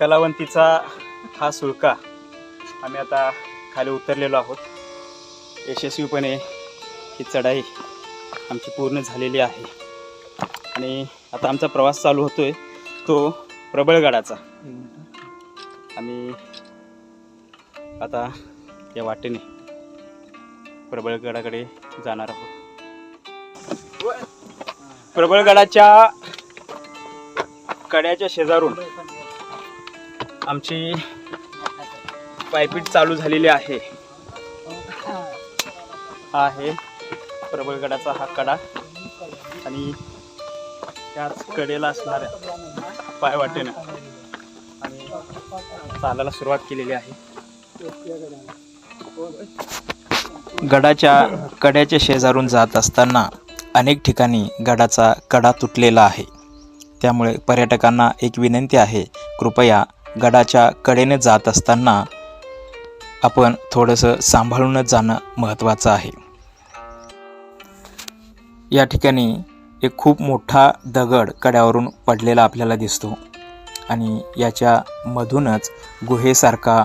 कलावंतीचा हा सुळका आम्ही आता खाली उतरलेलो आहोत. यशस्वीपणे ही चढाई आमची पूर्ण झालेली आहे. आणि आता आमचा प्रवास चालू होतो आहे तो प्रबळगडाचा. आम्ही आता या वाटेने प्रबळगडाकडे जाणार आहोत. प्रबळगडाच्या कड्याच्या शेजारून आमची पायपीट चालू झालेली आहे. हा आहे. प्रबळगडाचा हा कडा. आणि त्याच कडेला असणाऱ्या पायवाटेनं आम्ही चालायला सुरुवात केलेली आहे. गडाच्या कड्याच्या शेजारून जात असताना अनेक ठिकाणी गडाचा कडा तुटलेला आहे. त्यामुळे पर्यटकांना एक विनंती आहे कृपया गडाच्या कडेने जात असताना आपण थोडंसं सांभाळूनच जाणं महत्त्वाचं आहे. या ठिकाणी एक खूप मोठा दगड कड्यावरून पडलेला आपल्याला दिसतो आणि याच्या मधूनच गुहेसारखा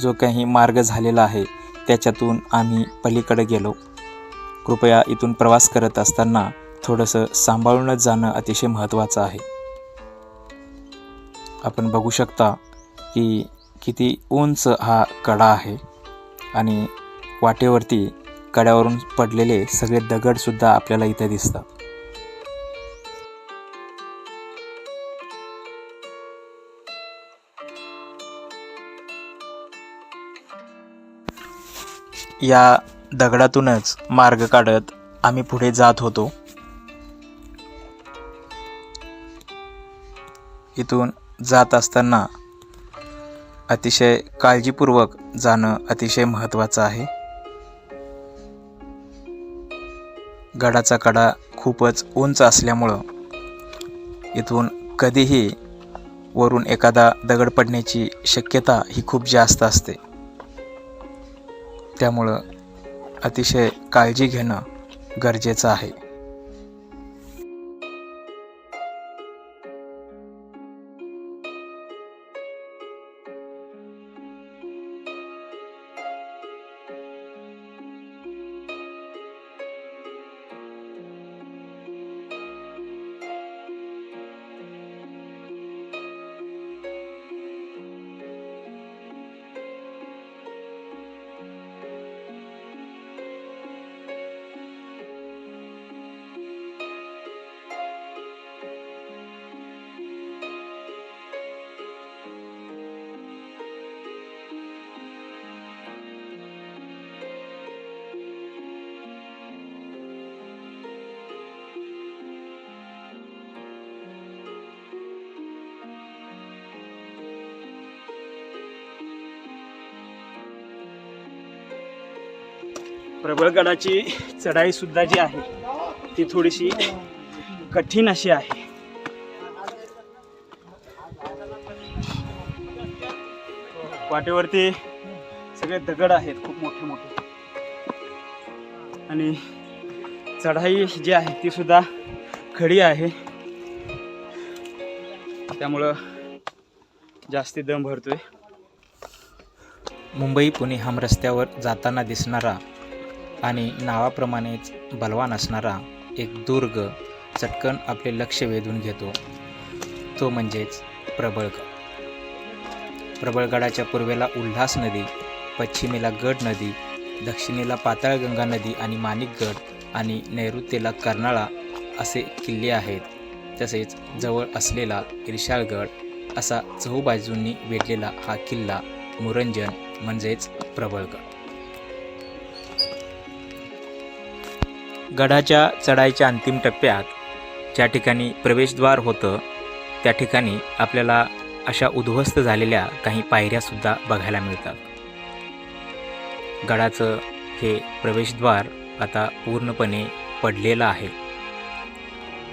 जो काही मार्ग झालेला आहे त्याच्यातून आम्ही पलीकडे गेलो. कृपया इथून प्रवास करत असताना थोडंसं सांभाळूनच जाणं अतिशय महत्त्वाचं आहे. आपण बघू शकता की किती उंच हा कडा आहे. आणि वाटेवरती कड्यावरून पडलेले सगळे दगडसुद्धा आपल्याला इथे दिसतात. या दगडातूनच मार्ग काढत आम्ही पुढे जात होतो. इथून जात असताना अतिशय काळजीपूर्वक जाणं अतिशय महत्त्वाचं आहे. गडाचा कडा खूपच उंच असल्यामुळं इथून कधीही वरून एखादा दगड पडण्याची शक्यता ही खूप जास्त असते. त्यामुळं अतिशय काळजी घेणं गरजेचं आहे. प्रबळगडाची चढाईसुद्धा जी आहे ती थोडीशी कठीण अशी आहे. वाटेवरती सगळे दगड आहेत खूप मोठे मोठे. आणि चढाई जी आहे ती सुद्धा खडी आहे. त्यामुळं जास्ती दम भरतोय. मुंबई पुणे हम रस्त्यावर जाताना दिसणारा आणि नावाप्रमाणेच बलवान असणारा एक दुर्ग चटकन आपले लक्ष वेधून घेतो. तो म्हणजेच प्रबळगड. प्रबळगडाच्या पूर्वेला उल्हास नदी पश्चिमेला गड नदी दक्षिणेला पाताळगंगा नदी आणि माणिकगड आणि नैऋत्येला कर्नाळा असे किल्ले आहेत. तसेच जवळ असलेला इर्शाळगड असा चहूबाजूंनी वेढलेला हा किल्ला मुरंजन म्हणजेच प्रबळगड. गडाच्या चढाईच्या अंतिम टप्प्यात ज्या ठिकाणी प्रवेशद्वार होतं त्या ठिकाणी आपल्याला अशा उद्ध्वस्त झालेल्या काही पायऱ्यासुद्धा बघायला मिळतात. गडाचं हे प्रवेशद्वार आता पूर्णपणे पडलेलं आहे.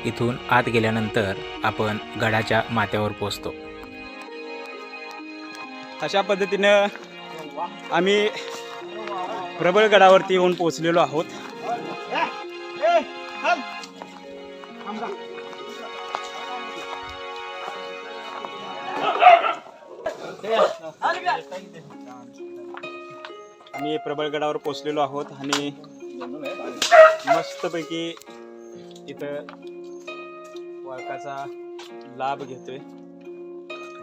इथून आत गेल्यानंतर आपण गडाच्या माथ्यावर पोचतो अशा पद्धतीनं आम्ही प्रबळगडावरती येऊन पोचलेलो आहोत. आम्ही प्रबळगडावर पोचलेलो आहोत आणि मस्तपैकी इथं वळकाचा लाभ घेतोय.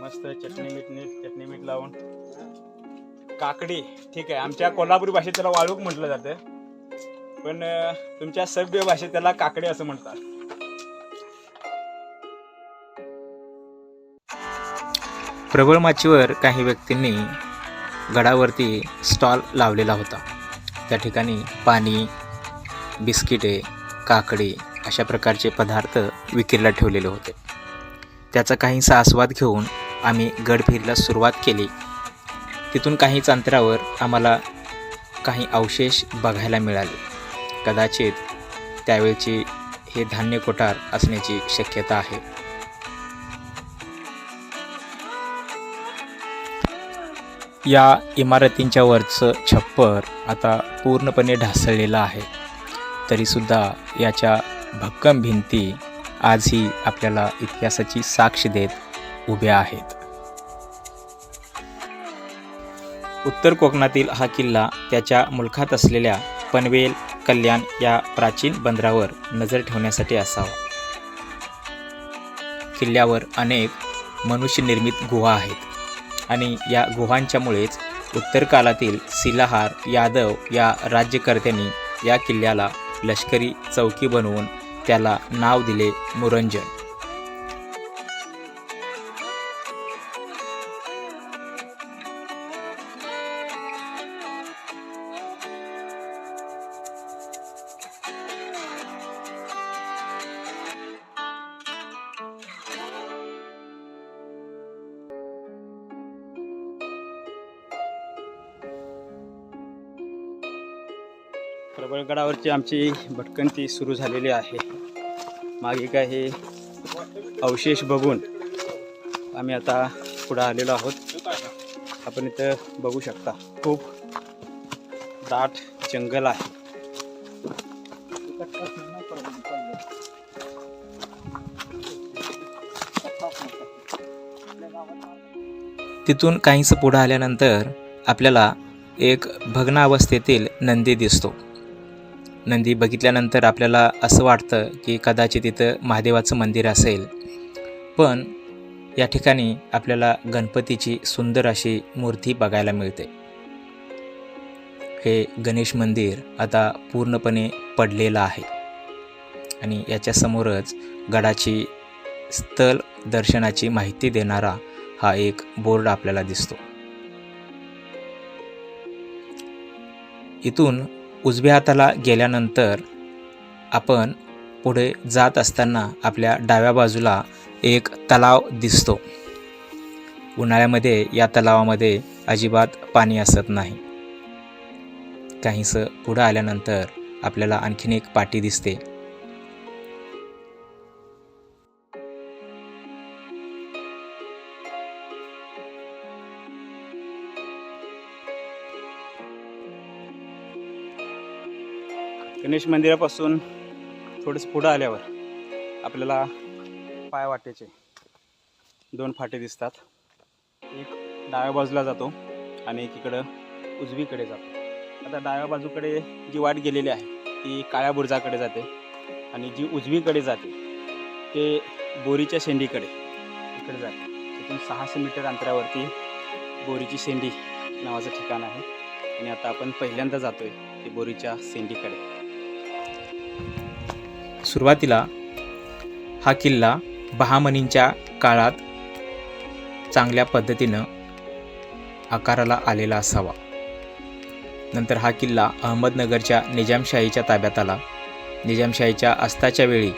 मस्त चटणी मीठ नीट चटणी मीठ लावून. काकडी ठीक आहे. आमच्या कोल्हापुरी भाषेत त्याला वाळूक म्हटलं जातं. पण तुमच्या सभ्य भाषेत त्याला काकडी असं म्हणतात. प्रबळ माचीवर काही व्यक्तींनी गडावरती स्टॉल लावलेला होता. त्या ठिकाणी पाणी बिस्किटे काकडी अशा प्रकारचे पदार्थ विक्रीला ठेवलेले होते. त्याचा काहीसा आस्वाद घेऊन आम्ही गडफिरीला सुरुवात केली. तिथून काहीच अंतरावर आम्हाला काही अवशेष बघायला मिळाले. कदाचित त्यावेळची हे धान्य कोठार असण्याची शक्यता आहे. या इमारतींच्या वरचं छप्पर आता पूर्णपणे ढासळलेलं आहे. तरीसुद्धा याच्या भक्कम भिंती आजही आपल्याला इतिहासाची साक्ष देत उभ्या आहेत. उत्तर कोकणातील हा किल्ला त्याच्या मुलखात असलेल्या पनवेल कल्याण या प्राचीन बंदरावर नजर ठेवण्यासाठी असावा. किल्ल्यावर अनेक मनुष्यनिर्मित गुहा आहेत. आणि या गुहांच्यामुळेच उत्तर काळातील सिलाहार यादव या राज्यकर्त्यांनी या किल्ल्याला लष्करी चौकी बनवून त्याला नाव दिले मुरंजन. प्रबळगडावरची आमची भटकंती सुरू झालेली आहे. मागे काही अवशेष बघून आम्ही आता पुढं आलेलो आहोत. आपण इथं बघू शकता खूप दाट जंगल आहे. तिथून काहीच पुढं आल्यानंतर आपल्याला एक भग्न अवस्थेतील नंदी दिसतो. नंदी बघितल्यानंतर आपल्याला असं वाटतं की कदाचित इथं महादेवाचं मंदिर असेल. पण या ठिकाणी आपल्याला गणपतीची सुंदर अशी मूर्ती बघायला मिळते. हे गणेश मंदिर आता पूर्णपणे पडलेलं आहे. आणि याच्यासमोरच गडाची स्थल दर्शनाची माहिती देणारा हा एक बोर्ड आपल्याला दिसतो. इथून उजव्या हाताला गेल्यानंतर आपण पुढे जात असताना आपल्या डाव्या बाजूला एक तलाव दिसतो. उन्हाळ्यामध्ये या तलावामध्ये अजिबात पाणी असत नाही. काहीसं पुढं आल्यानंतर आपल्याला आणखीन एक पाटी दिसते. गणेश मंदिरापासून थोडंसं पुढं आल्यावर आपल्याला पाय वाटेचे दोन फाटे दिसतात. एक डाव्या बाजूला जातो आणि एक इकडं उजवीकडे जातो. आता डाव्या बाजूकडे जी वाट गेलेली आहे ती काळ्या बुर्जाकडे जाते आणि जी उजवीकडे जाते ते बोरीच्या शेंडीकडे इकडे जाते. तिथून सहाशे मीटर अंतरावरती बोरीची शेंडी नावाचं ठिकाण आहे. आणि आता आपण पहिल्यांदा जातोय ते बोरीच्या शेंडीकडे. सुरुवातीला हा किल्ला बहामनींच्या काळात चांगल्या पद्धतीनं आकाराला आलेला असावा. नंतर हा किल्ला अहमदनगरच्या निजामशाहीच्या ताब्यात आला. निजामशाहीच्या अस्ताच्या वेळी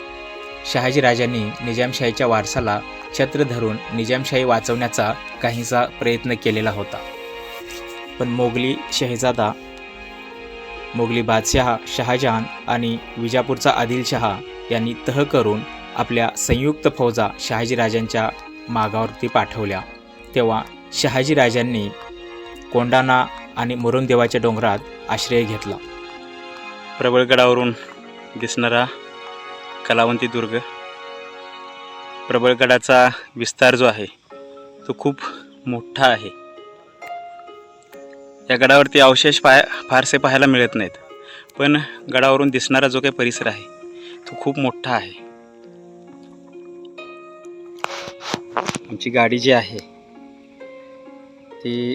शहाजीराजांनी निजामशाहीच्या वारसाला छत्र धरून निजामशाही वाचवण्याचा काहीसा प्रयत्न केलेला होता. पण मोगली शहजादा मोगली बादशहा शहाजहान आणि विजापूरचा आदिलशहा यांनी तह करून आपल्या संयुक्त फौजा शहाजीराजांच्या मागावरती पाठवल्या. तेव्हा शहाजीराजांनी कोंडाणा आणि मुरुमदेवाच्या डोंगरात आश्रय घेतला. प्रबळगडावरून दिसणारा कलावंती दुर्ग प्रबळगडाचा विस्तार जो आहे तो खूप मोठा आहे. या गडावरती अवशेष पाय फारसे पाहायला मिळत नाहीत. पण गडावरून दिसणारा जो काही परिसर आहे तो खूप मोठा आहे. आमची गाडी जी आहे ती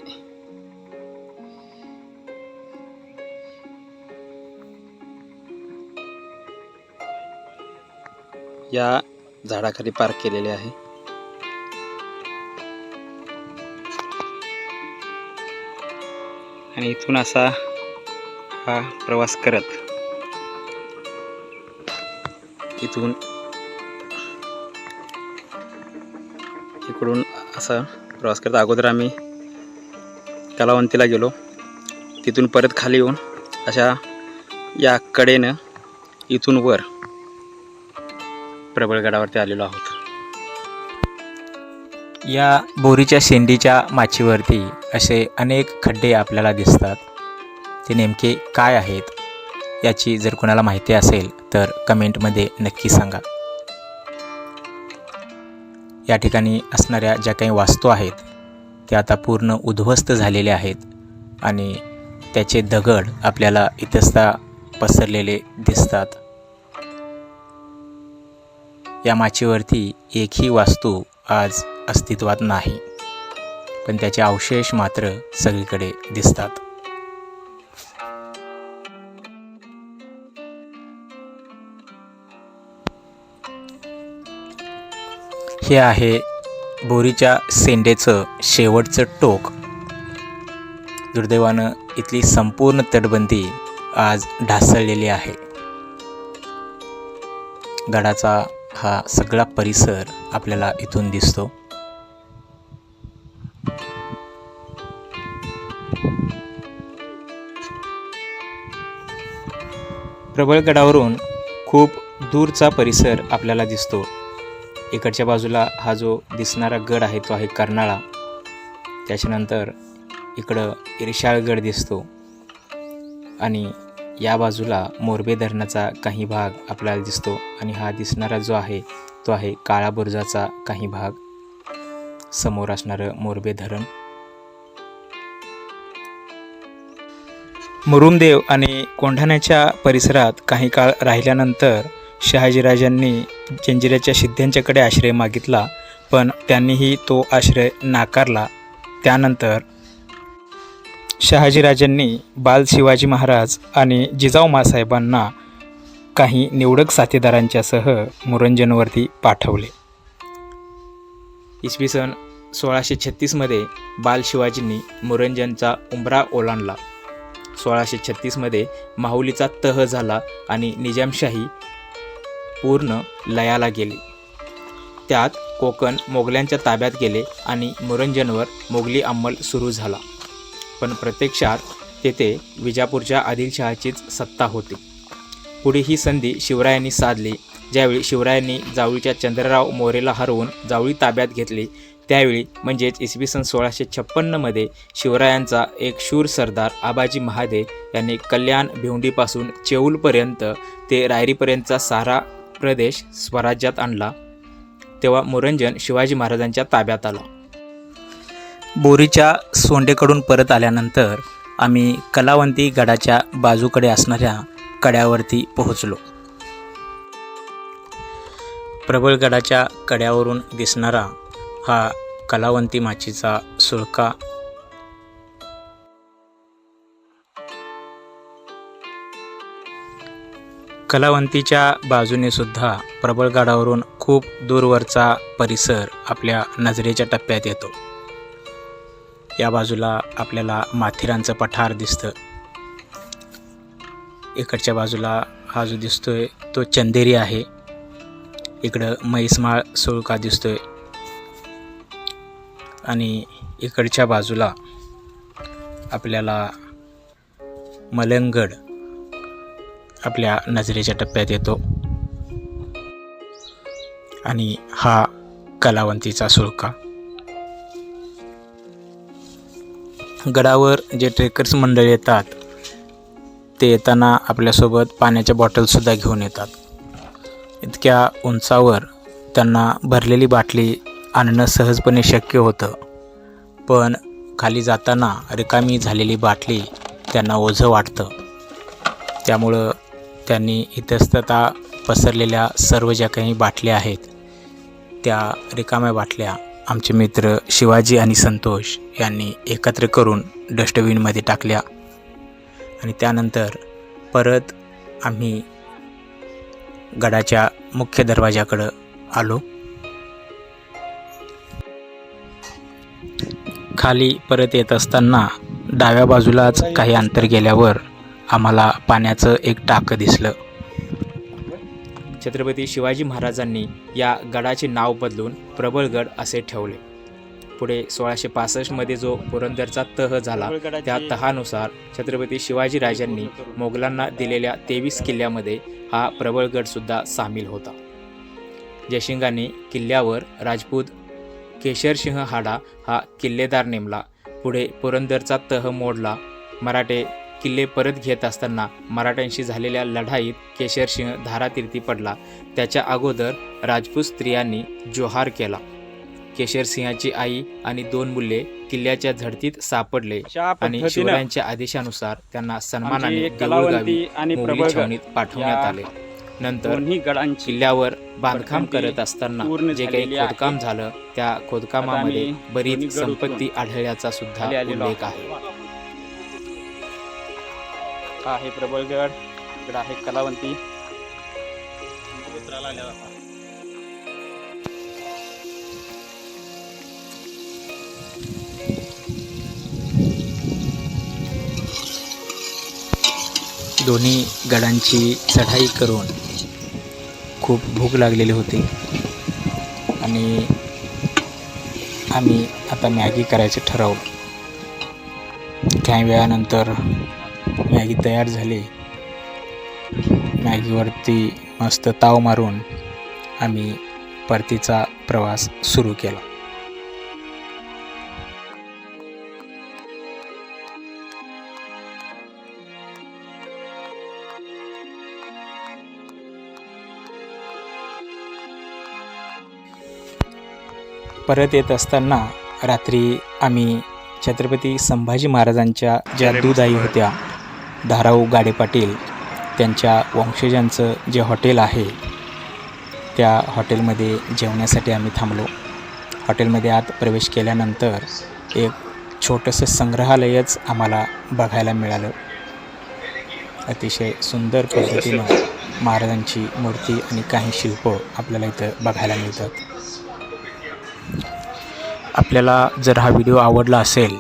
या झाडाखाली पार्क केलेले आहे. आणि इथून असा हा प्रवास करत. इथून इकडून असा प्रवास करत. अगोदर आम्ही कलावंतीला गेलो. तिथून परत खाली येऊन अशा या कडेनं इथून वर प्रबळगडावरती आलेलो आहोत. या बोरीच्या शेंडीच्या माचीवरती असे अनेक खड्डे आपल्याला दिसतात. ते नेमके काय आहेत याची जर कोणाला माहिती असेल तर कमेंटमध्ये नक्की सांगा. या ठिकाणी असणाऱ्या ज्या काही वास्तू आहेत त्या आता पूर्ण उद्ध्वस्त झालेल्या आहेत आणि त्याचे दगड आपल्याला इतस्ता पसरलेले दिसतात. या माचीवरती एकही वास्तू आज अस्तित्वात नाही. पण त्याचे अवशेष मात्र सगळीकडे दिसतात. हे आहे बोरीच्या सेंडेचं शेवटचं टोक. दुर्दैवानं इथली संपूर्ण तटबंदी आज ढासळलेली आहे. गडाचा हा सगळा परिसर आपल्याला इथून दिसतो. प्रबळगडावरून खूप दूरचा परिसर आपल्याला दिसतो. इकडच्या बाजूला हा जो दिसणारा गड आहे तो आहे कर्नाळा. त्याच्यानंतर इकडं इरशाळगड दिसतो. आणि या बाजूला मोरबे धरणाचा काही भाग आपल्याला दिसतो. आणि हा दिसणारा जो आहे तो आहे काळा बुर्जाचा काही भाग. समोर असणारं मोरबे धरण. मुरुमदेव आणि कोंढाण्याच्या परिसरात काही काळ राहिल्यानंतर शहाजीराजांनी जंजिऱ्याच्या सिद्ध्यांच्याकडे आश्रय मागितला पण त्यांनीही तो आश्रय नाकारला. त्यानंतर शहाजीराजांनी बाल शिवाजी महाराज आणि जिजाऊ मासाहेबांना काही निवडक साथीदारांच्यासह मुरंजनवरती पाठवले. इसवी सन सोळाशे छत्तीसमध्ये बाल शिवाजींनी मुरंजनचा उंबरा ओलांडला. सोळाशे छत्तीसमध्ये माहुलीचा तह झाला आणि निजामशाही पूर्ण लयाला गेली. त्यात कोकण मोगल्यांच्या ताब्यात गेले आणि मुरंजनवर मोगली अंमल सुरू झाला. पण प्रत्यक्षात तेथे विजापूरच्या आदिलशहाचीच सत्ता होती. पुढे ही संधी शिवरायांनी साधली. ज्यावेळी शिवरायांनी जावळीच्या चंद्रराव मोरेला हरवून जावळी ताब्यात घेतली त्यावेळी म्हणजेच इसवी सन सोळाशे छप्पन्नमध्ये शिवरायांचा एक शूर सरदार आबाजी महादे यांनी कल्याण भिवंडीपासून चेऊलपर्यंत ते रायरीपर्यंतचा सारा प्रदेश स्वराज्यात आणला. तेव्हा मुरंजन शिवाजी महाराजांच्या ताब्यात आला. बोरीच्या सोंडेकडून परत आल्यानंतर आम्ही कलावंती गडाच्या बाजूकडे असणाऱ्या कड्यावरती पोहोचलो. प्रबळगडाच्या कड्यावरून दिसणारा हा कलावंती माचीचा सुळका. कलावंतीच्या बाजूने सुद्धा प्रबळगडावरून खूप दूरवरचा परिसर आपल्या नजरेच्या टप्प्यात येतो. या बाजूला आपल्याला माथेरानचं पठार दिसतं. इकडच्या बाजूला हा जो दिसतोय तो चंदेरी आहे. इकडं म्हैसमाळ सुळका दिसतोय. आणि इकडच्या बाजूला आपल्याला मलंगड आपल्या नजरेच्या टप्प्यात येतो. आणि हा कलावंतीचा सुळका. गडावर जे ट्रेकर्स मंडळ येतात ते येताना आपल्यासोबत पाण्याच्या बॉटलसुद्धा घेऊन येतात. इतक्या उंचावर त्यांना भरलेली बाटली आणणं सहजपणे शक्य होतं. पण खाली जाताना रिकामी झालेली बाटली त्यांना ओझं वाटतं. त्यामुळं त्यांनी इतस्तता पसरलेल्या सर्व ज्या काही बाटल्या आहेत त्या रिकाम्या बाटल्या आमचे मित्र शिवाजी आणि संतोष यांनी एकत्र करून डस्टबिनमध्ये टाकल्या. आणि त्यानंतर परत आम्ही गडाच्या मुख्य दरवाजाकडं आलो. खाली परत येत असताना डाव्या बाजूलाच काही अंतर गेल्यावर आम्हाला पाण्याचं एक टाकं दिसलं. छत्रपती शिवाजी महाराजांनी या गडाचे नाव बदलून प्रबळगड असे ठेवले. पुढे सोळाशे पासष्टमध्ये जो पुरंदरचा तह झाला त्या तहानुसार छत्रपती शिवाजीराजांनी मोगलांना दिलेल्या तेवीस किल्ल्यामध्ये हा प्रबळगडसुद्धा सामील होता. जयसिंगाने किल्ल्यावर राजपूत केशरसिंह हाडा हा किल्लेदार नेमला. पुढे पुरंदरचा तह मोडला. मराठे किल्ले परत घेत असताना मराठ्यांशी झालेल्या लढाईत केशरसिंह धारातीर्थी पडला. त्याच्या अगोदर राजपूत स्त्रियांनी जोहार केला. केशरसिंहाची आई आणि दोन मुले किल्ल्याच्या झडतीत सापडले आणि शिवरायांच्या आदेशानुसार त्यांना सन्मानाने आणि पाठवण्यात आले. नंतर गडांची किल्ल्यावर बांधकाम करत असताना जे काही. खोदकाम झालं त्या खोदकामामध्ये बरीच संपत्ती आढळल्याचा सुद्धा उल्लेख. आहे हा आहे प्रबळगड इकडं आहे कलावंती. दोन्ही गडांची चढाई करून खूप भूक लागलेली होती. आणि आम्ही आता मॅगी करायचं ठरवलं. काही वेळानंतर मॅगी तयार झाली. मॅगीवरती मस्त ताव मारून आम्ही परतीचा प्रवास सुरू केला. परत येत असताना रात्री आम्ही छत्रपती संभाजी महाराजांच्या ज्या दूध आई होत्या धाराऊ गाडे पाटील त्यांच्या वंशजांचं जे हॉटेल आहे त्या हॉटेलमध्ये जेवण्यासाठी आम्ही थांबलो. हॉटेलमध्ये आत प्रवेश केल्यानंतर एक छोटंसं संग्रहालयच आम्हाला बघायला मिळालं. अतिशय सुंदर पद्धतीनं महाराजांची मूर्ती आणि काही शिल्प आपल्याला इथं बघायला मिळतात. आपल्याला जर हा व्हिडिओ आवडला असेल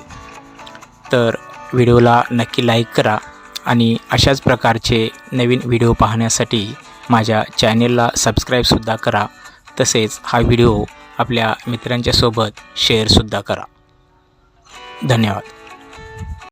तर व्हिडिओला नक्की लाईक करा आणि अशाच प्रकारचे नवीन व्हिडिओ पाहण्यासाठी माझ्या चॅनेलला सबस्क्राईबसुद्धा करा. तसेच हा व्हिडिओ आपल्या मित्रांच्यासोबत शेअरसुद्धा करा. धन्यवाद.